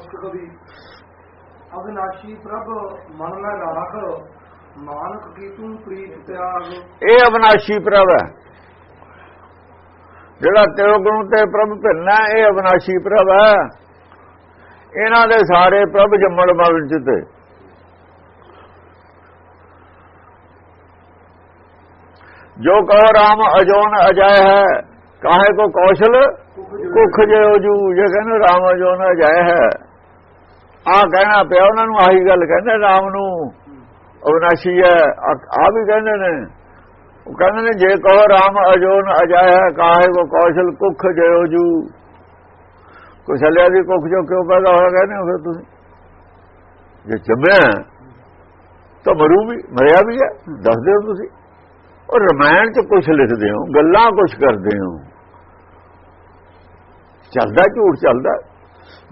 ਕਵੀ ਅਵਿਨਾਸ਼ੀ ਪ੍ਰਭ ਮਨ ਮੈਂ ਰਾਖ ਮਾਨਕ ਕੀ ਤੂੰ ਪ੍ਰੀਤ ਤਿਆਗ। ਇਹ ਅਵਨਾਸ਼ੀ ਪ੍ਰਭ ਹੈ। ਜਿਹੜਾ ਤੇਰੇ ਗੁਣ ਤੇ ਪ੍ਰਭ ਭਿੰਨਾ ਇਹ ਅਵਨਾਸ਼ੀ ਪ੍ਰਭ ਹੈ। ਇਹਨਾਂ ਦੇ ਸਾਰੇ ਪ੍ਰਭ ਜੰਮਣ ਮਰਨ ਚ ਤੇ। ਜੋ ਕਹੋ ਰਾਮ ਅਜੋਨ ਅਜੈ ਹੈ, ਕਾਹੇ ਕੋ ਕੌਸ਼ਲ ਕੁਖ ਜਿਉ ਜੂ, ਜੇ ਕਹਿੰਦੇ ਰਾਮ ਅਜੋਨ ਅਜੈ ਹੈ। ਆ ਕਹਿਣਾ ਪਿਆ ਉਹਨਾਂ ਨੂੰ, ਆਹੀ ਗੱਲ ਕਹਿੰਦੇ ਰਾਮ ਨੂੰ। ਅਵਨਾਸ਼ੀ ਹੈ ਆ ਵੀ ਕਹਿੰਦੇ ਨੇ। ਉਹ ਕਹਿੰਦੇ ਨੇ, ਜੇ ਕਹੋ ਰਾਮ ਅਜੋਨ ਅਜਾਇਆ ਹੈ, ਕਾਹੇ ਕੋ ਕੌਸ਼ਲ ਕੁਖ ਜਿਉ ਜੂ। ਕੁਸ਼ਲਿਆ ਦੀ ਕੁਖ ਜੋ ਕਿਉਂ ਪੈਦਾ ਹੋਇਆ ਕਹਿੰਦੇ ਹੋ ਫਿਰ ਤੁਸੀਂ? ਜੇ ਜੰਮਿਆ ਤਾਂ ਮਰੂ ਵੀ, ਮਰਿਆ ਵੀ ਹੈ। ਦੱਸਦੇ ਹੋ ਤੁਸੀਂ। ਉਹ ਰਮਾਇਣ ਚ ਕੁਝ ਲਿਖਦੇ ਹੋ, ਗੱਲਾਂ ਕੁਝ ਕਰਦੇ ਹੋ। ਚੱਲਦਾ, ਝੂਠ ਚੱਲਦਾ।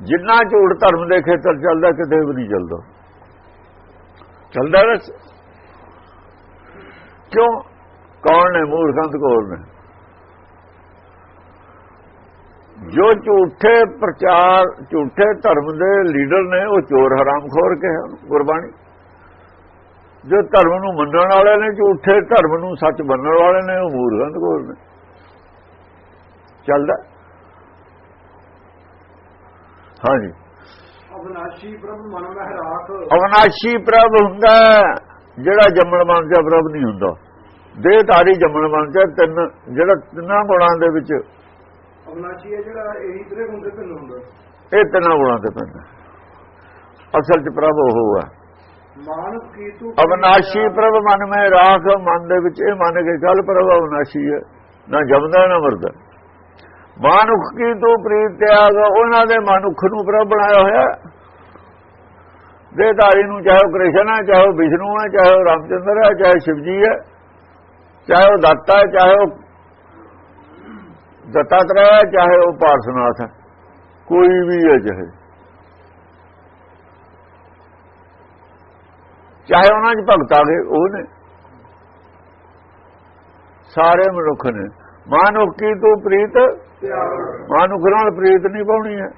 ਜਿੰਨਾ ਝੂਠ ਧਰਮ ਦੇ ਖੇਤਰ ਚੱਲਦਾ, ਕਿਤੇ ਵੀ ਨਹੀਂ ਚੱਲਦਾ। ਚੱਲਦਾ ਰਸ ਕਿਉਂ? ਕੌਣ ਨੇ? ਮੂਰਖੰਤ ਕੋਲ ਨੇ? ਜੋ ਝੂਠੇ ਪ੍ਰਚਾਰ, ਝੂਠੇ ਧਰਮ ਦੇ ਲੀਡਰ ਨੇ, ਉਹ ਚੋਰ ਹਰਾਮਖੋਰ ਕਿਹਾ ਗੁਰਬਾਣੀ। ਜੋ ਧਰਮ ਨੂੰ ਮੰਨਣ ਵਾਲੇ ਨੇ, ਝੂਠੇ ਧਰਮ ਨੂੰ ਸੱਚ ਮੰਨਣ ਵਾਲੇ ਨੇ, ਉਹ ਮੂਰਖੰਤ ਕੋਲ ਨੇ? ਚੱਲਦਾ। ਹਾਂਜੀ। ਅਵਿਨਾਸ਼ੀ ਪ੍ਰਭ ਮਨ ਮੈਂ ਰਾਖ। ਅਵਨਾਸ਼ੀ ਪ੍ਰਭ ਹੁੰਦਾ ਜਿਹੜਾ ਜੰਮਣ ਮਨ ਚ ਪ੍ਰਭ ਨਹੀਂ ਹੁੰਦਾ। ਦੇਹ ਧਾਰੀ ਜੰਮਣ ਮਨ ਚ ਤਿੰਨ ਜਿਹੜਾ ਤਿੰਨਾਂ ਗੁਣਾਂ ਦੇ ਵਿੱਚ ਅਵਿਨਾਸ਼ੀ ਹੈ ਜਿਹੜਾ ਇਹੀ ਤੇਰੇ ਗੁਣ ਤੇ ਭਿੰਨ ਹੁੰਦਾ। ਇਹ ਤਿੰਨਾਂ ਗੁਣਾਂ ਤੇ ਪੈਂਦਾ ਅਸਲ ਚ ਪ੍ਰਭ ਉਹ ਹੈ। ਮਾਨਕ ਕੀ ਤੂੰ ਅਵਨਾਸ਼ੀ ਪ੍ਰਭ ਮਨ ਮੈਂ ਰਾਖ ਮਨ ਦੇ ਵਿੱਚ ਇਹ ਮੰਨ ਕੇ ਚੱਲ ਪ੍ਰਭ ਅਵਨਾਸ਼ੀ ਹੈ। ਨਾ ਜਮਦਾ ਨਾ ਮਰਦਾ। ਮਨੁੱਖ ਕੀ ਤੂੰ ਪ੍ਰੀਤ ਤਿਆਗ? ਉਹਨਾਂ ਦੇ ਮਨੁੱਖ ਨੂੰ ਪ੍ਰਭ ਬਣਾਇਆ ਹੋਇਆ। ਦੇਹਧਾਰੀ ਨੂੰ ਚਾਹੇ ਉਹ ਕ੍ਰਿਸ਼ਨ ਹੈ, ਚਾਹੇ ਉਹ ਵਿਸ਼ਨੂੰ ਹੈ, ਚਾਹੇ ਉਹ ਰਾਮਚੰਦਰ ਹੈ, ਚਾਹੇ ਸ਼ਿਵਜੀ ਹੈ, ਚਾਹੇ ਉਹ ਦਾਤਾ ਹੈ, ਚਾਹੇ ਉਹ ਦਤਾਤਰੇय ਹੈ, ਚਾਹੇ ਉਹ ਪਾਰਸਨਾਥ ਹੈ। ਕੋਈ ਵੀ ਹੈ ਚਾਹੇ। ਚਾਹੇ ਉਹਨਾਂ 'ਚ ਭਗਤ ਆ ਗਏ, ਉਹ ਨੇ। ਸਾਰੇ ਮਨੁੱਖ ਨੇ। ਮਾਨੁਖ ਕੀ ਤੂੰ ਪ੍ਰੀਤ ਮਾਨੁਖ ਨਾਲ ਪ੍ਰੀਤ ਨਹੀਂ ਪਾਉਣੀ ਹੈ।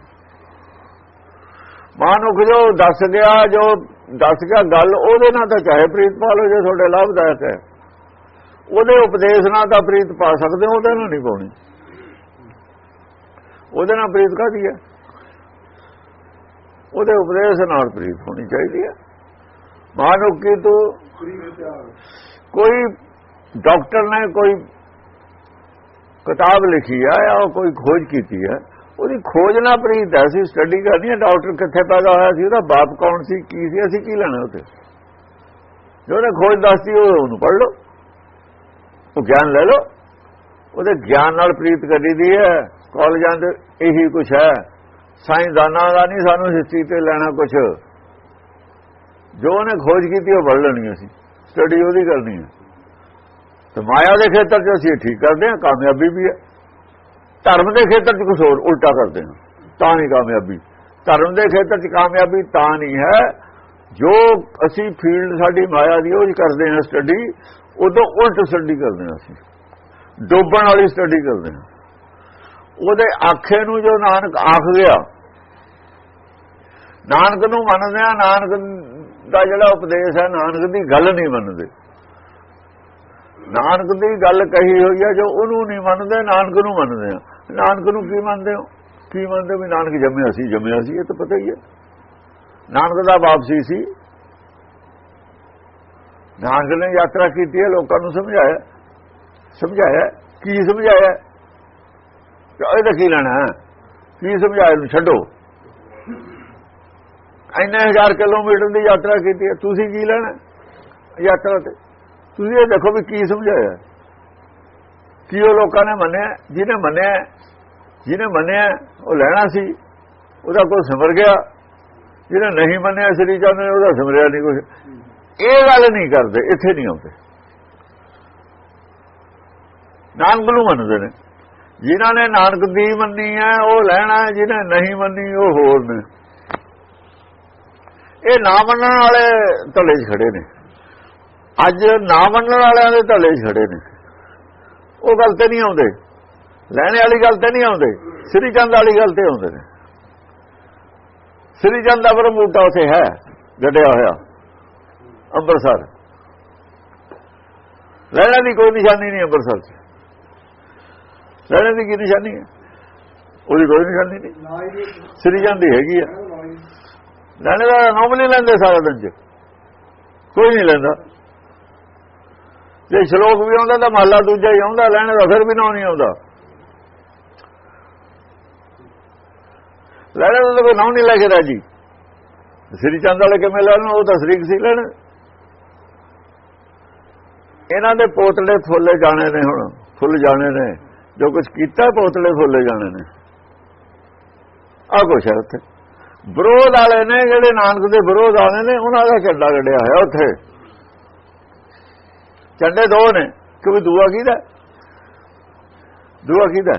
ਮਾਨੁਖ ਜੋ ਦੱਸ ਗਿਆ ਜੋ ਦੱਸ ਗਿਆ ਗੱਲ ਉਹਦੇ ਨਾਲ ਤਾਂ ਚਾਹੇ ਪ੍ਰੀਤ ਪਾ ਲਓ ਜੇ ਤੁਹਾਡੇ ਲਾਭਦਾਇਕ ਹੈ। ਉਹਦੇ ਉਪਦੇਸ਼ ਨਾਲ ਤਾਂ ਪ੍ਰੀਤ ਪਾ ਸਕਦੇ ਹੋ ਉਹਦੇ ਨਾਲ ਨਹੀਂ ਪਾਉਣੀ। ਉਹਦੇ ਨਾਲ ਪ੍ਰੀਤ ਕਾਦੀ ਹੈ? ਉਹਦੇ ਉਪਦੇਸ਼ ਨਾਲ ਪ੍ਰੀਤ ਹੋਣੀ ਚਾਹੀਦੀ ਹੈ। ਮਾਨੁਖ ਕੀ ਤੂੰ ਕੋਈ ਡਾਕਟਰ ਨੇ ਕੋਈ ਕਿਤਾਬ ਲਿਖੀ ਆ, ਜਾਂ ਕੋਈ ਖੋਜ ਕੀਤੀ ਹੈ ਉਹਦੀ ਖੋਜ ਨਾਲ ਪ੍ਰੀਤ ਹੈ ਅਸੀਂ ਸਟੱਡੀ ਕਰਨੀ ਹੈ ਡਾਕਟਰ ਕਿੱਥੇ ਪੈਦਾ ਹੋਇਆ ਸੀ, ਉਹਦਾ ਬਾਪ ਕੌਣ ਸੀ, ਕੀ ਸੀ, ਅਸੀਂ ਕੀ ਲੈਣਾ ਉੱਥੇ? ਜੋ ਉਹਨੇ ਖੋਜ ਦੱਸਦੀ ਉਹ ਉਹਨੂੰ ਪੜ੍ਹ ਲਓ। ਉਹ ਗਿਆਨ ਲੈ ਲਓ। ਉਹਦੇ ਗਿਆਨ ਨਾਲ ਪ੍ਰੀਤ ਕਰੀ ਦੀ ਹੈ ਕਾਲਜਾਂ ਦੇ ਇਹੀ ਕੁਝ ਹੈ। ਸਾਇੰਸਦਾਨਾਂ ਦਾ ਨਹੀਂ ਸਾਨੂੰ ਹਿਸਟਰੀ ਤੇ ਲੈਣਾ ਕੁਝ ਜੋ ਉਹਨੇ ਖੋਜ ਕੀਤੀ, ਉਹ ਪੜ੍ਹ ਲੈਣੀ ਅਸੀਂ। ਸਟੱਡੀ ਉਹਦੀ ਕਰਨੀ ਹੈ ਤੇ ਮਾਇਆ ਦੇ ਖੇਤਰ 'ਚ ਅਸੀਂ ਠੀਕ ਕਰਦੇ ਹਾਂ, ਕਾਮਯਾਬੀ ਵੀ ਹੈ। ਧਰਮ ਦੇ ਖੇਤਰ 'ਚ ਕੁਝ ਹੋਰ ਉਲਟਾ ਕਰਦੇ ਹਾਂ ਤਾਂ ਨਹੀਂ ਕਾਮਯਾਬੀ। ਧਰਮ ਦੇ ਖੇਤਰ 'ਚ ਕਾਮਯਾਬੀ ਤਾਂ ਨਹੀਂ ਹੈ। ਜੋ ਅਸੀਂ ਫੀਲਡ ਸਾਡੀ ਮਾਇਆ ਦੀ ਉਹ ਕਰਦੇ ਹਾਂ ਸਟੱਡੀ ਉਦੋਂ ਉਲਟ ਸਟੱਡੀ ਕਰਦੇ ਹਾਂ ਅਸੀਂ। ਡੋਬਣ ਵਾਲੀ ਸਟੱਡੀ ਕਰਦੇ ਹਾਂ। ਉਹਦੇ ਆਖੇ ਨੂੰ ਜੋ ਨਾਨਕ ਆਖ ਗਿਆ, ਨਾਨਕ ਨੂੰ ਮੰਨਦੇ ਆ ਨਾਨਕ ਦਾ ਜਿਹੜਾ ਉਪਦੇਸ਼ ਹੈ, ਨਾਨਕ ਦੀ ਗੱਲ ਨਹੀਂ ਮੰਨਦੇ। ਨਾਨਕ ਦੀ ਗੱਲ ਕਹੀ ਹੋਈ ਹੈ, ਜੋ ਉਹਨੂੰ ਨਹੀਂ ਮੰਨਦੇ, ਨਾਨਕ ਨੂੰ ਮੰਨਦੇ ਆ। ਨਾਨਕ ਨੂੰ ਕੀ ਮੰਨਦੇ ਹੋ? ਕੀ ਮੰਨਦੇ ਵੀ ਨਾਨਕ ਜੰਮਿਆ ਸੀ ਜੰਮਿਆ ਸੀ, ਇਹ ਤਾਂ ਪਤਾ ਹੀ ਹੈ। ਨਾਨਕ ਦਾ ਵਾਪਸੀ ਸੀ। ਨਾਨਕ ਨੇ ਯਾਤਰਾ ਕੀਤੀ ਹੈ, ਲੋਕਾਂ ਨੂੰ ਸਮਝਾਇਆ। ਸਮਝਾਇਆ? ਕੀ ਸਮਝਾਇਆ? ਇਹਦਾ ਕੀ ਲੈਣਾ ਕੀ ਸਮਝਾਇਆ ਨੂੰ ਛੱਡੋ। ਇੰਨੇ ਹਜ਼ਾਰ ਕਿਲੋਮੀਟਰ ਦੀ ਯਾਤਰਾ ਕੀਤੀ ਹੈ, ਤੁਸੀਂ ਕੀ ਲੈਣਾ ਯਾਤਰਾ ਤੇ? ਤੁਸੀਂ ਇਹ ਦੇਖੋ ਵੀ ਕੀ ਸਮਝਾਇਆ। ਕੀ ਉਹ ਲੋਕਾਂ ਨੇ ਮੰਨਿਆ, ਜਿਹਨੇ ਮੰਨਿਆ ਜਿਹਨੇ ਮੰਨਿਆ, ਉਹ ਲੈਣਾ ਸੀ, ਉਹਦਾ ਕੋਈ ਸਿਮਰ ਗਿਆ। ਜਿਹਨੇ ਨਹੀਂ ਮੰਨਿਆ, ਸ੍ਰੀ ਚੰਦ ਨੇ ਉਹਦਾ ਸਿਮਰਿਆ ਨਹੀਂ ਕੁਝ ਇਹ ਗੱਲ ਨਹੀਂ ਕਰਦੇ, ਇੱਥੇ ਨਹੀਂ ਆਉਂਦੇ। ਨਾਨਕ ਨੂੰ ਮੰਨਦੇ ਨੇ। ਜਿਨ੍ਹਾਂ ਨੇ ਨਾਨਕ ਦੀ ਮੰਨੀ ਹੈ ਉਹ ਲੈਣਾ, ਜਿਹਨੇ ਨਹੀਂ ਮੰਨੀ, ਉਹ ਹੋਰ ਨੇ। ਇਹ ਨਾ ਮੰਨਣ ਵਾਲੇ ਧੜੇ 'ਚ ਖੜੇ ਨੇ। ਅੱਜ ਨਾ ਮੰਨਣ ਵਾਲਿਆਂ ਦੇ ਧਲੇ ਛੜੇ ਨੇ। ਉਹ ਗੱਲ ਤੇ ਨਹੀਂ ਆਉਂਦੇ। ਲੈਣੇ ਵਾਲੀ ਗੱਲ ਤੇ ਨਹੀਂ ਆਉਂਦੇ। ਸ੍ਰੀ ਚੰਦ ਵਾਲੀ ਗੱਲ ਤੇ ਆਉਂਦੇ ਨੇ। ਸ੍ਰੀ ਚੰਦ ਦਾ ਬੂਟਾ ਉਥੇ ਹੈ, ਗੱਡਿਆ ਹੋਇਆ। ਅੰਮ੍ਰਿਤਸਰ। ਲੈਣਾ ਦੀ ਕੋਈ ਨਿਸ਼ਾਨੀ ਨਹੀਂ ਅੰਮ੍ਰਿਤਸਰ 'ਚ। ਲੈਣਾ ਦੀ ਕੀ ਨਿਸ਼ਾਨੀ ਹੈ? ਉਹਦੀ ਕੋਈ ਨਿਸ਼ਾਨੀ ਨਹੀਂ। ਸ੍ਰੀ ਚੰਦ ਦੀ ਹੈਗੀ ਆ। ਲੈਣੇ ਦਾ ਨਾਮ ਨਹੀਂ ਲੈਂਦੇ ਸਾਰਾ ਦਿਨ ਚ। ਕੋਈ ਨਹੀਂ ਲੈਂਦਾ। ਜੇ ਸ਼ਲੋਕ ਵੀ ਆਉਂਦਾ ਤਾਂ ਮਹੱਲਾ ਦੂਜਾ ਹੀ ਆਉਂਦਾ, ਲੈਣੇ ਦਾ ਫਿਰ ਵੀ ਨਾ ਨਹੀਂ ਆਉਂਦਾ। ਲੈਣੇ ਦਾ ਕੋਈ ਨਾਮ ਨਹੀਂ ਲੈ ਕੇ ਰਾਜੀ। ਸ੍ਰੀ ਚੰਦ ਵਾਲੇ ਕਿਵੇਂ ਲੈਣ, ਉਹ ਤਾਂ ਸ੍ਰੀ ਸੀ ਲੈਣ। ਇਹਨਾਂ ਦੇ ਪੋਤਲੇ ਫੁੱਲੇ ਜਾਣੇ ਨੇ ਹੁਣ, ਫੁੱਲ ਜਾਣੇ ਨੇ। ਜੋ ਕੁਝ ਕੀਤਾ, ਪੋਤਲੇ ਫੁੱਲੇ ਜਾਣੇ ਨੇ। ਆ ਕੁਛ ਹੈ ਉੱਥੇ। ਵਿਰੋਧ ਵਾਲੇ ਨੇ, ਜਿਹੜੇ ਨਾਨਕ ਦੇ ਵਿਰੋਧ ਵਾਲੇ ਨੇ, ਉਹਨਾਂ ਦਾ ਝੰਡਾ ਕੱਢਿਆ ਹੋਇਆ ਉੱਥੇ। ਝੰਡੇ ਦੋ ਨੇ ਕਿ ਵੀ ਦੂਆ ਕਿਹਦਾ? ਦੂਆ ਕਿਹਦਾ?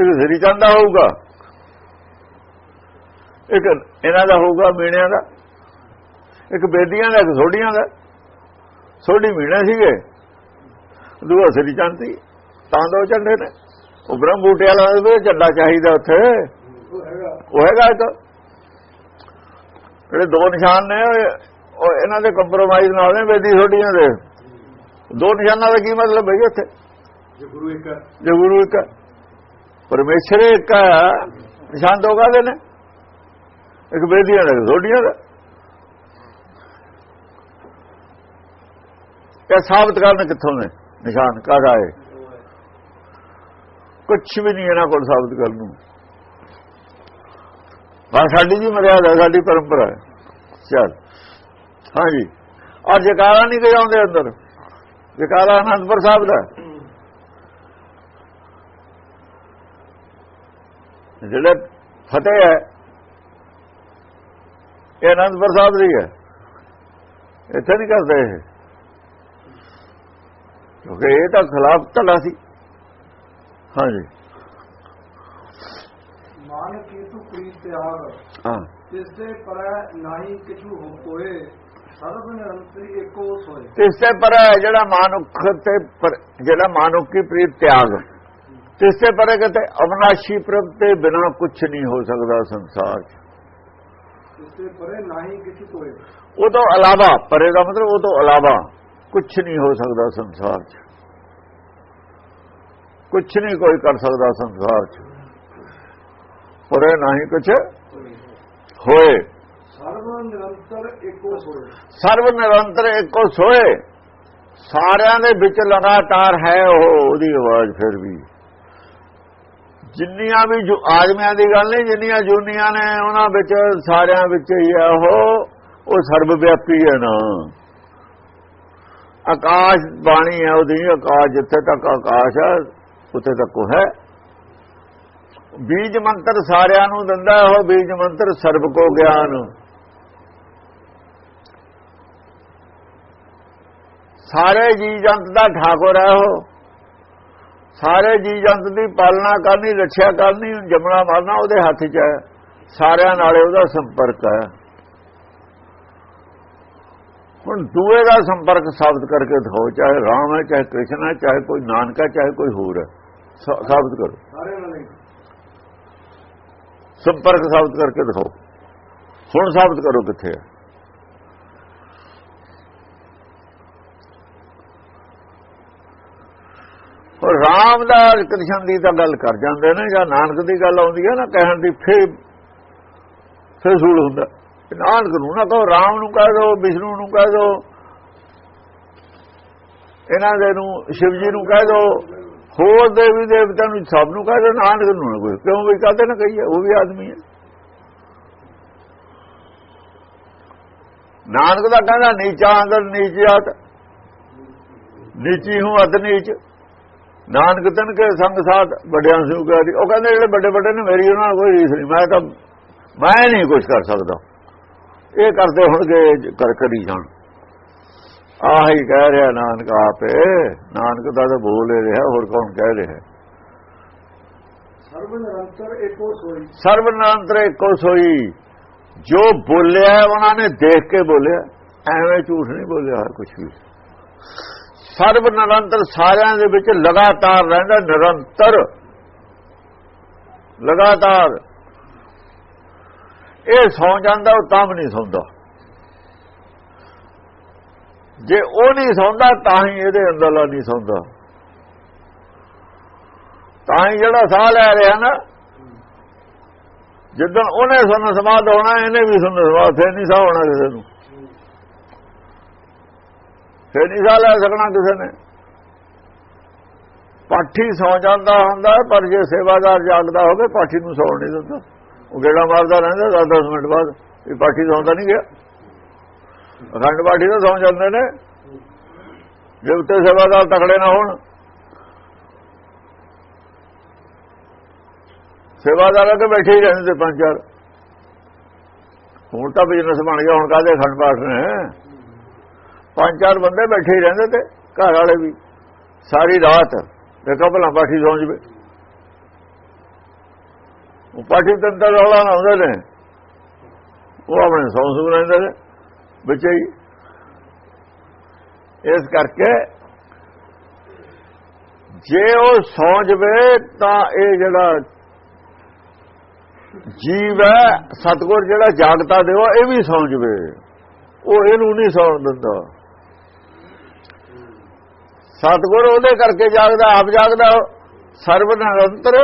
ਇਹ ਸ੍ਰੀ ਚੰਦ ਹੋਊਗਾ। ਇੱਕ ਇਹਨਾਂ ਦਾ ਹੋਊਗਾ ਮੀਣਿਆਂ ਦਾ। ਇੱਕ ਬੇਦੀਆਂ ਦਾ ਇੱਕ ਸੋਢੀਆਂ ਦਾ। ਸੋਢੀ ਮੀਣੇ ਸੀਗੇ। ਦੂਆ ਸ੍ਰੀ ਚੰਦ ਤਾਂ ਦੋ ਝੰਡੇ ਨੇ। ਉਹ ਬ੍ਰਹਮ ਬੂਟੇ ਵਾਲਾ ਵੀ ਝੰਡਾ ਚਾਹੀਦਾ ਉੱਥੇ। ਉਹ ਹੈਗਾ। ਉਹ ਹੈਗਾ ਇੱਕ। ਜਿਹੜੇ ਦੋ ਨਿਸ਼ਾਨ ਨੇ ਉਹ ਉਹ ਇਹਨਾਂ ਦੇ ਕੰਪਰੋਮਾਈਜ਼ ਨਾਲ ਨੇ ਬੇਦੀ ਛੋਟੀਆਂ ਦੇ ਦੋ ਨਿਸ਼ਾਨਾਂ ਦਾ ਕੀ ਮਤਲਬ ਹੈ ਜੀ ਉੱਥੇ ਜੇ ਗੁਰੂ ਇੱਕ ਹੈ, ਜੇ ਗੁਰੂ ਇੱਕ ਹੈ, ਪਰਮੇਸ਼ਰ ਇੱਕ ਹੈ, ਨਿਸ਼ਾਨ ਦੋ ਕਾਹਦੇ ਨੇ ਇੱਕ ਬੇਦੀਆਂ ਦਾ ਇੱਕ ਛੋਟੀਆਂ ਦਾ ਇਹ ਸਾਬਤ ਕਰਨ ਕਿੱਥੋਂ ਨੇ ਨਿਸ਼ਾਨ ਕਾਹਦਾ ਹੈ ਕੁਝ ਵੀ ਨਹੀਂ ਇਹਨਾਂ ਕੋਲ ਸਾਬਤ ਕਰਨ ਨੂੰ ਬਸ ਸਾਡੀ ਜੀ ਮਰਿਆਦਾ ਸਾਡੀ ਪਰੰਪਰਾ ਹੈ ਚਲ ਹਾਂਜੀ। ਔਰ ਜਕਾਰਾ ਨਹੀਂ ਗਏ ਆਉਂਦੇ ਅੰਦਰ। ਜਕਾਰਾ ਅਨੰਦਪੁਰ ਸਾਹਿਬ ਦਾ। ਜਿਹੜੇ ਫਤਿਹ ਹੈ ਇਹ ਅਨੰਦਪੁਰ ਸਾਹਿਬ ਦੀ ਹੈ। ਇੱਥੇ ਨਹੀਂ ਕਰਦੇ ਇਹ। ਕਿਉਂਕਿ ਇਹ ਤਾਂ ਖਿਲਾਫ ਧੜਾ ਸੀ। ਹਾਂਜੀ। ਮਾਨ ਕੀਤੂ ਪ੍ਰੀਤ ਤਿਆਗ। ਹਾਂ। ਤਿਸ ਦੇ ਪਰੈ ਨਾਹੀ ਕਿਛੂ ਹੋ ਕੋਏ ਸਰਬ ਨਿਰੰਤਰੀ ਏਕੋ ਸੋਏ ਤਿਸ ਪਰ ਜਿਹੜਾ ਮਾਨੁੱਖ ਤੇ ਜਿਹੜਾ ਮਾਨੁੱਖੀ ਪ੍ਰੀਤ ਤਿਆਗ ਤਿਸ ਤੇ ਪਰ ਅਵਨਾਸ਼ੀ ਪ੍ਰਭ ਤੇ ਬਿਨਾ ਕੁਝ ਨਹੀਂ ਹੋ ਸਕਦਾ ਸੰਸਾਰ 'ਚ। ਤਿਸ ਦੇ ਪਰੈ ਕੋਏ ਉਹ ਤੋਂ ਇਲਾਵਾ ਪਰੇ ਦਾ ਮਤਲਬ ਉਹ ਤੋਂ ਇਲਾਵਾ ਕੁਝ ਨਹੀਂ ਹੋ ਸਕਦਾ ਸੰਸਾਰ 'ਚ। ਕੁਝ ਨਹੀਂ ਕੋਈ ਕਰ ਸਕਦਾ ਸੰਸਾਰ 'ਚ। ਪਰੇ ਨਹੀਂ ਕੁਝ ਹੋਏ। ਸਰਵ ਨਿਰੰਤਰ ਇੱਕੋ ਸੋਏ। ਸਰਵ ਨਿਰੰਤਰ ਇੱਕੋ ਸੋਏ। ਸਾਰਿਆਂ ਦੇ ਵਿੱਚ ਲਗਾਤਾਰ ਹੈ ਉਹ, ਉਹਦੀ ਆਵਾਜ਼ ਫਿਰ ਵੀ। ਜਿੰਨੀਆਂ ਵੀ ਜੋ ਆਦਮੀਆਂ ਦੀ ਗੱਲ ਨਹੀਂ, ਜਿੰਨੀਆਂ ਜੂਨੀਆਂ ਨੇ, ਉਹਨਾਂ ਵਿੱਚ, ਸਾਰਿਆਂ ਵਿੱਚ ਹੀ ਹੈ ਉਹ। ਉਹ ਸਰਬ ਵਿਆਪੀ ਹੈ ਨਾ। ਆਕਾਸ਼ ਬਾਣੀ ਹੈ ਉਹਦੀ, ਆਕਾਸ਼ ਜਿੱਥੇ ਤੱਕ ਆਕਾਸ਼ ਹੈ, ਉੱਥੇ ਤੱਕ ਉਹ ਹੈ। ਬੀਜ ਮੰਤਰ ਸਾਰਿਆਂ ਨੂੰ ਦਿੰਦਾ ਉਹ, ਬੀਜ ਮੰਤਰ ਸਰਬ ਕੋ ਗਿਆਨ। ਸਾਰੇ ਜੀ ਜੰਤ ਦਾ ਠਾਕੁਰ ਹੈ ਉਹ। ਸਾਰੇ ਜੀ ਜੰਤ ਦੀ ਪਾਲਣਾ ਕਰਨੀ ਰੱਖਿਆ ਕਰਨੀ ਜਮਣਾ ਮਾਰਨਾ ਉਹਦੇ ਹੱਥ 'ਚ ਹੈ। ਸਾਰਿਆਂ ਨਾਲੇ ਉਹਦਾ ਸੰਪਰਕ ਹੈ। ਹੁਣ ਦੂਏ ਦਾ ਸੰਪਰਕ ਸਾਬਤ ਕਰਕੇ ਦਿਖਾਓ ਚਾਹੇ ਰਾਮ ਹੈ ਚਾਹੇ ਕ੍ਰਿਸ਼ਨ ਹੈ ਚਾਹੇ ਕੋਈ ਨਾਨਕ ਚਾਹੇ ਕੋਈ ਹੋਰ ਹੈ। ਸਾਬਤ ਕਰੋ। ਸਾਰੇ ਨਾਲ ਨਹੀਂ ਸੰਪਰਕ ਸਾਬਤ ਕਰਕੇ ਦਿਖਾਓ। ਹੁਣ ਸਾਬਤ ਕਰੋ ਕਿੱਥੇ ਹੈ। ਔਰ ਦਾ ਕ੍ਰਿਸ਼ਨ ਦੀ ਤਾਂ ਗੱਲ ਕਰ ਜਾਂਦੇ ਨੇ, ਜਾਂ ਨਾਨਕ ਦੀ ਗੱਲ ਆਉਂਦੀ ਹੈ ਨਾ, ਕਹਿਣ ਦੀ ਫੇਰ ਫੇਰ ਸੂਲ ਹੁੰਦਾ। ਨਾਨਕ ਨੂੰ ਨਾ ਕਹੋ, ਰਾਮ ਨੂੰ ਕਹਿ ਦੋ, ਵਿਸ਼ਨੂੰ ਨੂੰ ਕਹਿ ਦੋ, ਇਹਨਾਂ ਦੇ ਨੂੰ ਸ਼ਿਵ ਜੀ ਨੂੰ ਕਹਿ ਦੋ, ਹੋਰ ਦੇਵੀ ਦੇਵਤਾ ਨੂੰ ਸਭ ਨੂੰ ਕਹਿ ਦੋ, ਨਾਨਕ ਨੂੰ ਨਾ ਕੋਈ। ਕਿਉਂ ਵੀ ਕਹਦੇ ਨਾ ਕਹੀਏ? ਉਹ ਵੀ ਆਦਮੀ ਹੈ। ਨਾਨਕ ਦਾ ਕਹਿੰਦਾ, ਨੀਚਾ ਅੰਦਰ ਨੀਚ ਜਾਤ ਨੀਚੀ ਹੂੰ ਅਤ ਨੀਚ। ਨਾਨਕ ਤਨ ਕੇ ਸੰਗ ਸਾਥ ਵੱਡਿਆਂ ਸਿਉ ਕਰੀ ਉਹ ਕਹਿੰਦੇ ਜਿਹੜੇ ਵੱਡੇ ਵੱਡੇ ਨੇ ਮੇਰੀ ਉਹਨਾਂ ਨਾਲ ਕੋਈ ਰੀਸ ਨਹੀਂ। ਮੈਂ ਤਾਂ ਮੈਂ ਨਹੀਂ ਕੁਝ ਕਰ ਸਕਦਾ। ਇਹ ਕਰਦੇ ਹੋਣਗੇ ਕਰ ਕਰੀ ਜਾਣ ਆਹੀ ਕਹਿ ਰਿਹਾ ਨਾਨਕ ਆਪੇ। ਨਾਨਕ ਦਾ ਤਾਂ ਬੋਲ ਰਿਹਾ ਹੋਰ ਕੌਣ ਕਹਿ ਰਿਹਾ? ਸਰਬ ਨਿਰੰਤਰ ਏਕੋ ਸੋਈ। ਸਰਬ ਨਿਰੰਤਰ ਇੱਕੋ ਸੋਈ। ਜੋ ਬੋਲਿਆ ਉਹਨਾਂ ਨੇ ਦੇਖ ਕੇ ਬੋਲਿਆ। ਐਵੇਂ ਝੂਠ ਨਹੀਂ ਬੋਲਿਆ ਕੁਝ ਵੀ। ਸਰਬ ਨਿਰੰਤਰ ਸਾਰਿਆਂ ਦੇ ਵਿੱਚ ਲਗਾਤਾਰ ਰਹਿੰਦਾ, ਨਿਰੰਤਰ। ਲਗਾਤਾਰ। ਇਹ ਸੌ ਜਾਂਦਾ, ਉਹ ਤਾਂ ਵੀ ਨਹੀਂ ਸੌਂਦਾ। ਜੇ ਉਹ ਨਹੀਂ ਸੌਂਦਾ, ਤਾਂ ਹੀ ਇਹਦੇ ਅੰਦਰਲਾ ਨਹੀਂ ਸੌਂਦਾ। ਤਾਂ ਹੀ ਜਿਹੜਾ ਸਾਹ ਲੈ ਰਿਹਾ ਨਾ ਜਦੋਂ ਉਹਨੇ ਸੁਣ ਸਮਾਦ ਹੋਣਾ, ਇਹਨੇ ਵੀ ਸੁਣ ਸਮਾਦ ਫੇਰ ਨਹੀਂ ਸਾਹ ਹੋਣਾ ਕਿਸੇ ਨੂੰ। ਫਿਰ ਨਹੀਂ ਸਾਹ ਲੈ ਸਕਣਾ ਕਿਸੇ ਨੇ। ਪਾਠੀ ਸੌ ਜਾਂਦਾ ਹੁੰਦਾ ਪਰ ਜੇ ਸੇਵਾਦਾਰ ਜਾਗਦਾ ਹੋਵੇ, ਪਾਠੀ ਨੂੰ ਸੌਣ ਨਹੀਂ ਦਿੰਦਾ। ਉਹ ਗੇੜਾ ਮਾਰਦਾ ਰਹਿੰਦਾ 10 ਮਿੰਟ ਬਾਅਦ ਇਹ ਪਾਠੀ ਸੌਂਦਾ ਨਹੀਂ ਗਿਆ। ਅਖੰਡ ਪਾਠੀ ਤਾਂ ਸੌਂ ਜਾਂਦੇ ਨੇ। ਜੇ ਉੱਤੇ ਸੇਵਾਦਾਰ ਤਕੜੇ ਨਾ ਹੋਣ। ਸੇਵਾਦਾਰਾਂ ਕੇ ਬੈਠੇ ਹੀ ਰਹਿੰਦੇ ਪੰਜ ਚਾਰ। ਹੁਣ ਤਾਂ ਬਿਜ਼ਨਸ ਬਣ ਗਿਆ, ਹੁਣ ਕਾਹਦੇ ਅਖੰਡ ਪਾਠ ਨੇ? ਪੰਜ ਚਾਰ ਬੰਦੇ ਬੈਠੇ ਹੀ ਰਹਿੰਦੇ ਤੇ, ਘਰ ਵਾਲੇ ਵੀ। ਸਾਰੀ ਰਾਤ ਦੇਖੋ ਭਲਾ ਪਾਠੀ ਸੌਂ ਜਵੇ। ਉਹ ਪਾਠੀ ਤੰਤਰ ਰੌਲਾ ਨਾ ਹੁੰਦੇ ਨੇ ਉਹ ਆਪਣੇ ਸੌਂ ਸੂ ਰਹਿੰਦੇ ਨੇ ਬੱਚੇ ਹੀ। ਇਸ ਕਰਕੇ ਜੇ ਉਹ ਸੌਂ ਜਵੇ ਤਾਂ ਇਹ ਜਿਹੜਾ ਜੀਵ ਹੈ, ਸਤਗੁਰ ਜਿਹੜਾ ਜਾਗਤਾ ਦੇਵਾ ਇਹ ਵੀ ਸੌਂ ਜਵੇ। ਉਹ ਇਹਨੂੰ ਨਹੀਂ ਸੌਣ ਦਿੰਦਾ। ਸਤਗੁਰ ਉਹਦੇ ਕਰਕੇ ਜਾਗਦਾ ਆਪ ਜਾਗਦਾ ਸਰਬ ਨਿਰੰਤਰ।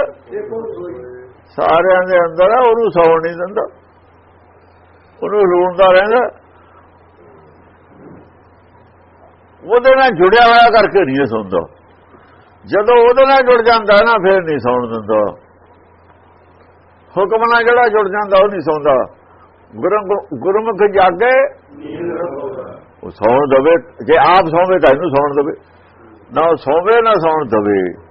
ਸਾਰਿਆਂ ਦੇ ਅੰਦਰ ਉਹਨੂੰ ਸੌਣ ਨਹੀਂ ਦਿੰਦਾ। ਉਹਨੂੰ ਰੋਣਦਾ ਰਹਿੰਦਾ। ਉਹਦੇ ਨਾਲ ਜੁੜਿਆ ਹੋਇਆ ਕਰਕੇ ਨਹੀਂ ਸੌਂਦਾ। ਜਦੋਂ ਉਹਦੇ ਨਾਲ ਜੁੜ ਜਾਂਦਾ ਨਾ ਫਿਰ ਨਹੀਂ ਸੌਣ ਦਿੰਦਾ। ਹੁਕਮ ਨਾਲ ਜਿਹੜਾ ਜੁੜ ਜਾਂਦਾ ਉਹ ਨਹੀਂ ਸੌਂਦਾ। ਗੁਰੂ ਗੁਰਮੁਖ ਜਾਗੇ ਉਹ ਸੌਣ ਦਵੇ। ਜੇ ਆਪ ਸੌਵੇ ਤਾਂ ਇਹਨੂੰ ਸੌਣ ਦਵੇ। ਨਾ ਉਹ ਸੌਵੇ, ਨਾ ਸੌਣ ਦਵੇ।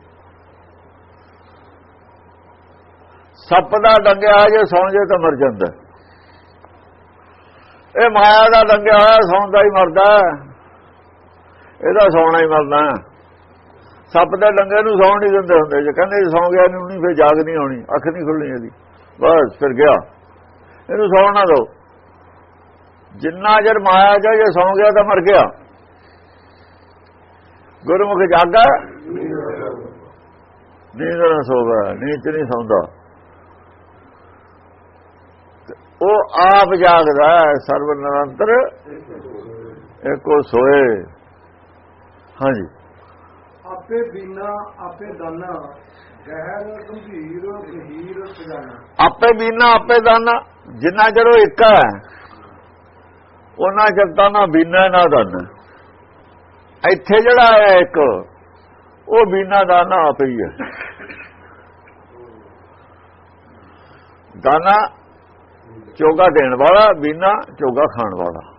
ਸੱਪ ਦਾ ਡੰਗਿਆ ਜੇ ਸੌਂ ਜੇ ਤਾਂ ਮਰ ਜਾਂਦਾ। ਇਹ ਮਾਇਆ ਦਾ ਡੰਗਿਆ ਹੋਇਆ ਸੌਂਦਾ ਹੀ ਮਰਦਾ। ਇਹਦਾ ਸੌਣਾ ਹੀ ਮਰਨਾ। ਸੱਪ ਦੇ ਡੰਗੇ ਨੂੰ ਸੌਣ ਨਹੀਂ ਦਿੰਦੇ ਹੁੰਦੇ। ਜੇ ਕਹਿੰਦੇ ਸੌਂ ਗਿਆ ਨਹੀਂ ਨਹੀਂ, ਫਿਰ ਜਾਗ ਨਹੀਂ ਆਉਣੀ। ਅੱਖ ਨਹੀਂ ਖੁੱਲਣੀ ਇਹਦੀ। ਬਸ, ਫਿਰ ਗਿਆ। ਇਹਨੂੰ ਸੌਣ ਨਾ ਦਿਓ। ਜਿੰਨਾ ਜਰ ਮਾਇਆ ਜਾ ਜੇ ਸੌਂ ਗਿਆ ਤਾਂ ਮਰ ਗਿਆ। ਗੁਰਮੁਖ ਜਾਗਾ। ਨੀਂਦ ਨਾ ਸੋਗਾ ਨੀਂਦ ਨਹੀਂ ਸੌਂਦਾ। ਉਹ ਆਪ ਜਾਗਦਾ ਹੈ, ਸਰਬ ਨਿਰੰਤਰ ਇੱਕੋ ਸੋਏ। ਹਾਂਜੀ। ਆਪੇ ਬੀਨਾ ਆਪੇ ਦਾਨਾ ਗਹਿਰ ਗੰਭੀਰ ਗਹੀਰ ਸਜਾਨਾ। ਆਪੇ ਬੀਨਾ ਆਪੇ ਦਾਨਾ ਜਿੰਨਾ ਚਿਰ ਉਹ ਇੱਕ ਹੈ ਉਹਨਾਂ ਚਿਰ ਤਾਂ ਨਾ ਬੀਨਾ ਨਾ ਦਾਨਾ। ਇੱਥੇ ਜਿਹੜਾ ਹੈ ਇੱਕ, ਉਹ ਬੀਨਾ ਦਾਨਾ ਆਪੇ ਹੀ ਹੈ। ਦਾਨਾ ਚੋਗਾ ਦੇਣ ਵਾਲਾ, ਬੀਨਾ ਚੋਗਾ ਖਾਣ ਵਾਲਾ।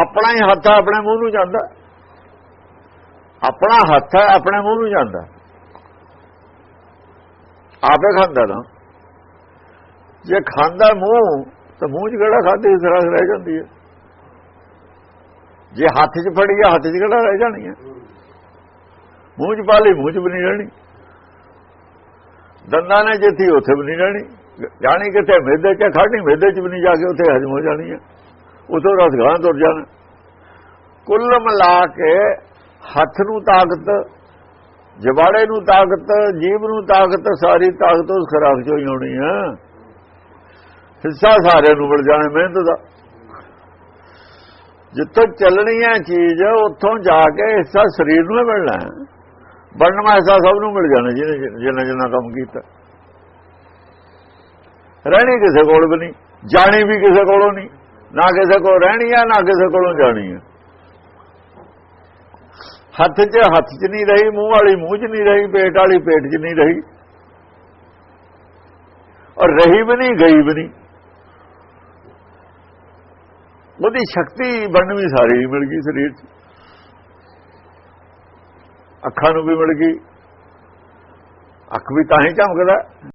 ਆਪਣਾ ਹੀ ਹੱਥ ਆਪਣੇ ਮੂੰਹ ਨੂੰ ਜਾਂਦਾ। ਆਪਣਾ ਹੱਥ ਹੈ ਆਪਣੇ ਮੂੰਹ ਨੂੰ ਜਾਂਦਾ। ਆਪੇ ਖਾਂਦਾ ਨਾ। ਜੇ ਖਾਂਦਾ ਮੂੰਹ, ਤਾਂ ਮੂੰਹ 'ਚ ਕਿਹੜਾ ਖਾਦੇ ਸਰਾਸ ਰਹਿ ਜਾਂਦੀ ਹੈ। ਜੇ ਹੱਥ 'ਚ ਫੜੀ ਆ, ਹੱਥ 'ਚ ਕਿਹੜਾ ਰਹਿ ਜਾਣੀ ਹੈ ਮੂੰਹ 'ਚ ਪਾ ਲਈ, ਮੂੰਹ 'ਚ ਵੀ ਨਹੀਂ ਰਹਿਣੀ। ਦੰਦਾਂ ਨੇ ਜਿੱਥੀ ਉੱਥੇ ਵੀ ਨਹੀਂ ਰਹਿਣੀ। ਜਾਣੀ ਕਿੱਥੇ? ਮੇਦੇ 'ਚ ਖੜਨੀ ਮੇਦੇ 'ਚ ਵੀ ਨਹੀਂ ਜਾ ਕੇ ਉੱਥੇ ਹਜਮ ਹੋ ਜਾਣੀ ਹੈ ਉਥੋਂ ਰਸ ਗਾਂ ਤੁਰ ਜਾਣਾ। ਕੁੱਲ ਮਿਲਾ ਕੇ ਹੱਥ ਨੂੰ ਤਾਕਤ, ਜਵਾੜੇ ਨੂੰ ਤਾਕਤ ਜੀਵ ਨੂੰ ਤਾਕਤ, ਸਾਰੀ ਤਾਕਤ ਉਸ ਖਰਾਕ ਚੋਂ ਹੀ ਆਉਣੀ ਹੈ ਹਿੱਸਾ ਸਾਰਿਆਂ ਨੂੰ ਮਿਲ ਜਾਣਾ ਮਿਹਨਤ ਦਾ। ਜਿੱਥੋਂ ਚੱਲਣੀ ਹੈ ਚੀਜ਼, ਉੱਥੋਂ ਜਾ ਕੇ ਹਿੱਸਾ ਸਰੀਰ ਨੂੰ ਮਿਲਣਾ ਹੈ। ਬਣਨਾ ਹਿੱਸਾ ਸਭ ਨੂੰ ਮਿਲ ਜਾਣਾ, ਜਿਹਨੇ ਜਿੰਨਾ ਜਿੰਨਾ ਕੰਮ ਕੀਤਾ। ਰਹਿਣੀ ਕਿਸੇ ਕੋਲ ਵੀ ਨਹੀਂ, ਜਾਣੀ ਵੀ ਕਿਸੇ ਕੋਲੋਂ ਨਹੀਂ, ਨਾ ਕਿਸੇ ਕੋਲ ਰਹਿਣੀ ਹੈ ਨਾ ਕਿਸੇ ਕੋਲੋਂ ਜਾਣੀ ਹੈ ਹੱਥ 'ਚ ਹੱਥ 'ਚ ਨਹੀਂ ਰਹੀ, ਮੂੰਹ ਵਾਲੀ ਮੂੰਹ 'ਚ ਨਹੀਂ ਰਹੀ, ਪੇਟ ਵਾਲੀ ਪੇਟ 'ਚ ਨਹੀਂ ਰਹੀ। ਔਰ ਰਹੀ ਵੀ ਨਹੀਂ, ਗਈ ਵੀ ਨਹੀਂ। ਉਹਦੀ ਸ਼ਕਤੀ ਬਣਨ ਵੀ ਸਾਰੀ ਮਿਲ ਗਈ ਸਰੀਰ 'ਚ। ਅੱਖਾਂ ਨੂੰ ਵੀ ਮਿਲ ਗਈ। ਅੱਖ ਵੀ ਤਾਂ ਹੀ ਝਮਕਦਾ।